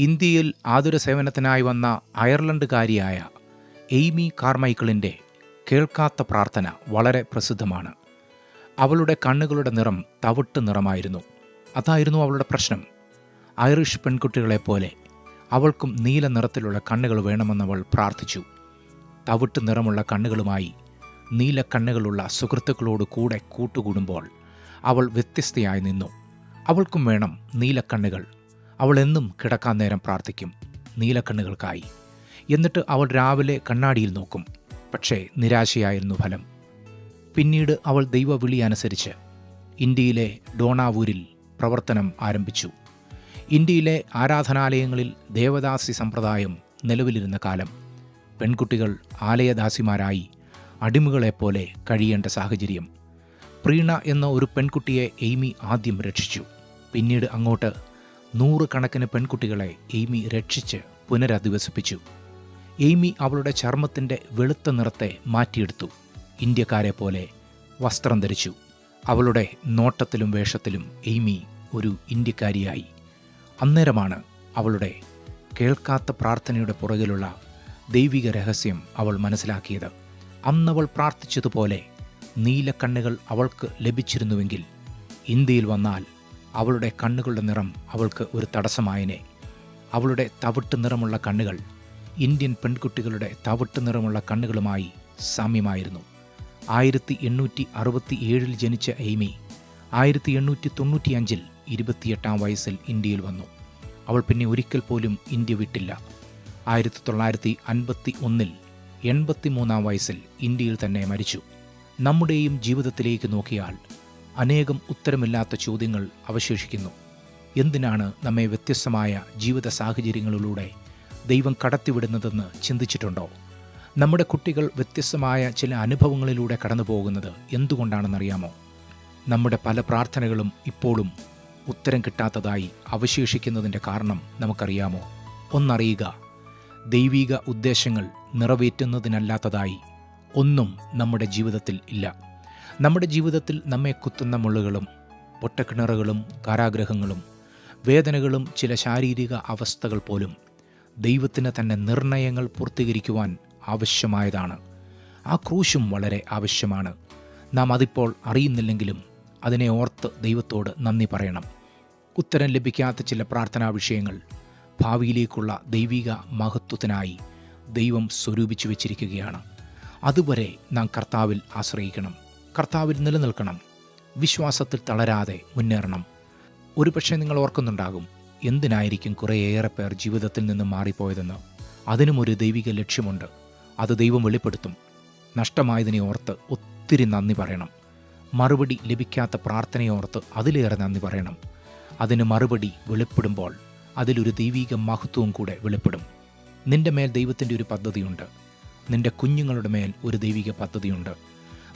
ഇന്ത്യയിൽ ആതുര സേവനത്തിനായി വന്ന അയർലൻഡുകാരിയായ എയ്മി കാർമൈക്കിളിന്റെ കേൾക്കാത്ത പ്രാർത്ഥന വളരെ പ്രസിദ്ധമാണ്. അവളുടെ കണ്ണുകളുടെ നിറം തവിട്ട് നിറമായിരുന്നു. അതായിരുന്നു അവളുടെ പ്രശ്നം. ഐറിഷ് പെൺകുട്ടികളെപ്പോലെ അവൾക്കും നീല നിറത്തിലുള്ള കണ്ണുകൾ വേണമെന്നവൾ പ്രാർത്ഥിച്ചു. തവിട്ട് നിറമുള്ള കണ്ണുകളുമായി നീല കണ്ണുകളുള്ള സുഹൃത്തുക്കളോട് കൂടെ കൂട്ടുകൂടുമ്പോൾ അവൾ വ്യത്യസ്തയായി നിന്നു. അവൾക്കും വേണം നീലക്കണ്ണുകൾ അവൾ എന്നും കിടക്കാൻ നേരം പ്രാർത്ഥിക്കും. നീലക്കണ്ണുകൾക്കായി. എന്നിട്ട് അവൾ രാവിലെ കണ്ണാടിയിൽ നോക്കും. പക്ഷേ നിരാശയായിരുന്നു ഫലം. പിന്നീട് അവൾ ദൈവവിളി അനുസരിച്ച് ഇന്ത്യയിലെ ഡോണാവൂരിൽ പ്രവർത്തനം ആരംഭിച്ചു. ഇന്ത്യയിലെ ആരാധനാലയങ്ങളിൽ ദേവദാസി സമ്പ്രദായം നിലവിലിരുന്ന കാലം. പെൺകുട്ടികൾ ആലയദാസിമാരായി അടിമകളെപ്പോലെ കഴിയേണ്ട സാഹചര്യം. പ്രീണ എന്ന ഒരു പെൺകുട്ടിയെ എയ്മി ആദ്യം രക്ഷിച്ചു. പിന്നീട് അങ്ങോട്ട് നൂറുകണക്കിന് പെൺകുട്ടികളെ എയ്മി രക്ഷിച്ച് പുനരധിവസിപ്പിച്ചു. എയ്മി അവളുടെ ചർമ്മത്തിന്റെ വെളുത്ത നിറത്തെ മാറ്റിയെടുത്തു. ഇന്ത്യക്കാരെ പോലെ വസ്ത്രം ധരിച്ചു. അവളുടെ നോട്ടത്തിലും വേഷത്തിലും എയ്മി ഒരു ഇന്ത്യക്കാരിയായി. അന്നേരമാണ് അവളുടെ കേൾക്കാത്ത പ്രാർത്ഥനയുടെ പുറകിലുള്ള ദൈവിക രഹസ്യം അവൾ മനസ്സിലാക്കിയത്. അന്നവൾ പ്രാർത്ഥിച്ചതുപോലെ നീലക്കണ്ണുകൾ അവൾക്ക് ലഭിച്ചിരുന്നുവെങ്കിൽ ഇന്ത്യയിൽ വന്നാൽ അവളുടെ കണ്ണുകളുടെ നിറം അവൾക്ക് ഒരു തടസ്സമായനെ. അവളുടെ തവിട്ട് നിറമുള്ള കണ്ണുകൾ ഇന്ത്യൻ പെൺകുട്ടികളുടെ തവിട്ട് നിറമുള്ള കണ്ണുകളുമായി സാമ്യമായിരുന്നു. ആയിരത്തി എണ്ണൂറ്റി അറുപത്തി ഏഴിൽ ജനിച്ച എയ്മി ആയിരത്തി എണ്ണൂറ്റി തൊണ്ണൂറ്റിയഞ്ചിൽ ഇരുപത്തിയെട്ടാം വയസ്സിൽ ഇന്ത്യയിൽ വന്നു. അവൾ പിന്നെ ഒരിക്കൽ പോലും ഇന്ത്യ വിട്ടില്ല. ആയിരത്തി തൊള്ളായിരത്തി അൻപത്തി ഒന്നിൽ എൺപത്തിമൂന്നാം വയസ്സിൽ ഇന്ത്യയിൽ തന്നെ മരിച്ചു. നമ്മുടെയും ജീവിതത്തിലേക്ക് നോക്കിയാൽ അനേകം ഉത്തരമില്ലാത്ത ചോദ്യങ്ങൾ അവശേഷിക്കുന്നു. എന്തിനാണ് നമ്മെ വ്യത്യസ്തമായ ജീവിത സാഹചര്യങ്ങളിലൂടെ ദൈവം കടത്തിവിടുന്നതെന്ന് ചിന്തിച്ചിട്ടുണ്ടോ? നമ്മുടെ കുട്ടികൾ വ്യത്യസ്തമായ ചില അനുഭവങ്ങളിലൂടെ കടന്നു പോകുന്നത് എന്തുകൊണ്ടാണെന്നറിയാമോ? നമ്മുടെ പല പ്രാർത്ഥനകളും ഇപ്പോഴും ഉത്തരം കിട്ടാത്തതായി അവശേഷിക്കുന്നതിന്റെ കാരണം നമുക്കറിയാമോ? ഒന്നറിയുക ദൈവിക ഉദ്ദേശങ്ങൾ നിറവേറ്റുന്നതിനല്ലാത്തതായി ഒന്നും നമ്മുടെ ജീവിതത്തിൽ ഇല്ല. നമ്മുടെ ജീവിതത്തിൽ നമ്മെ കുത്തുന്ന മുള്ളുകളും പൊട്ടക്കിണറുകളും കാരാഗ്രഹങ്ങളും വേദനകളും ചില ശാരീരിക അവസ്ഥകൾ പോലും ദൈവത്തിന് തന്നെ നിർണയങ്ങൾ പൂർത്തീകരിക്കുവാൻ ആവശ്യമായതാണ്. ആ ക്രൂശും വളരെ ആവശ്യമാണ്. നാം അതിപ്പോൾ അറിയുന്നില്ലെങ്കിലും അതിനെ ഓർത്ത് ദൈവത്തോട് നന്ദി പറയണം. ഉത്തരം ലഭിക്കാത്ത ചില പ്രാർത്ഥനാ വിഷയങ്ങൾ ഭാവിയിലേക്കുള്ള ദൈവിക മഹത്വത്തിനായി ദൈവം സ്വരൂപിച്ചു വച്ചിരിക്കുകയാണ്. അതുവരെ നാം കർത്താവിൽ ആശ്രയിക്കണം. കർത്താവിൽ നിലനിൽക്കണം. വിശ്വാസത്തിൽ തളരാതെ മുന്നേറണം. ഒരുപക്ഷെ നിങ്ങൾ ഓർക്കുന്നുണ്ടാകും എന്തിനായിരിക്കും കുറേയേറെ പേർ ജീവിതത്തിൽ നിന്ന് മാറിപ്പോയതെന്ന്. അതിനും ഒരു ദൈവിക ലക്ഷ്യമുണ്ട്. അത് ദൈവം വെളിപ്പെടുത്തും. നഷ്ടമായതിനെ ഓർത്ത് ഒത്തിരി നന്ദി പറയണം. മറുപടി ലഭിക്കാത്ത പ്രാർത്ഥനയോർത്ത് അതിലേറെ നന്ദി പറയണം. അതിന് മറുപടി വെളിപ്പെടുമ്പോൾ അതിലൊരു ദൈവിക മഹത്വവും കൂടെ വെളിപ്പെടും. നിന്റെ മേൽ ദൈവത്തിന്റെ ഒരു പദ്ധതിയുണ്ട്. നിന്റെ കുഞ്ഞുങ്ങളുടെ മേൽ ഒരു ദൈവിക പദ്ധതിയുണ്ട്.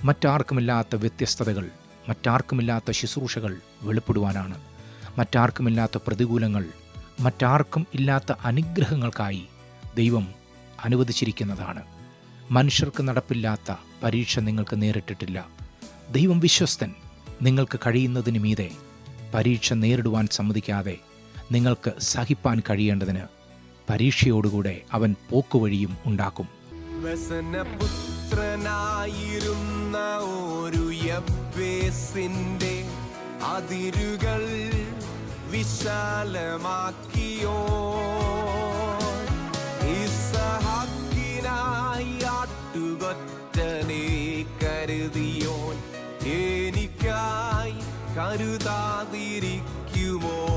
മറ്റാർക്കുമില്ലാത്ത വ്യത്യസ്തതകൾ മറ്റാർക്കുമില്ലാത്ത ശുശ്രൂഷകൾ വെളിപ്പെടുവാനാണ്. മറ്റാർക്കുമില്ലാത്ത പ്രതികൂലങ്ങൾ മറ്റാർക്കും ഇല്ലാത്ത അനുഗ്രഹങ്ങൾക്കായി ദൈവം അനുവദിച്ചിരിക്കുന്നതാണ്. മനുഷ്യർക്ക് നടപ്പില്ലാത്ത പരീക്ഷ നിങ്ങൾക്ക് നേരിട്ടിട്ടില്ല. ദൈവം വിശ്വസ്തൻ നിങ്ങൾക്ക് കഴിയുന്നതിന് മീതെ പരീക്ഷ നേരിടുവാൻ സമ്മതിക്കാതെ നിങ്ങൾക്ക് സഹിപ്പാൻ കഴിയേണ്ടതിന് പരീക്ഷയോടുകൂടെ അവൻ പോക്കുവഴിയും ഉണ്ടാക്കും. വ്യസനപുത്രനായിരുന്ന ഒരു യബ്ബേസിന്റെ അതിരുകൾ വിശാലമാക്കിയോ? ഇസഹാക്കിനായി ആട്ടുകൊറ്റനെ കരുതിയോൻ. എനിക്കായി കരുതാതിരിക്കുമോ?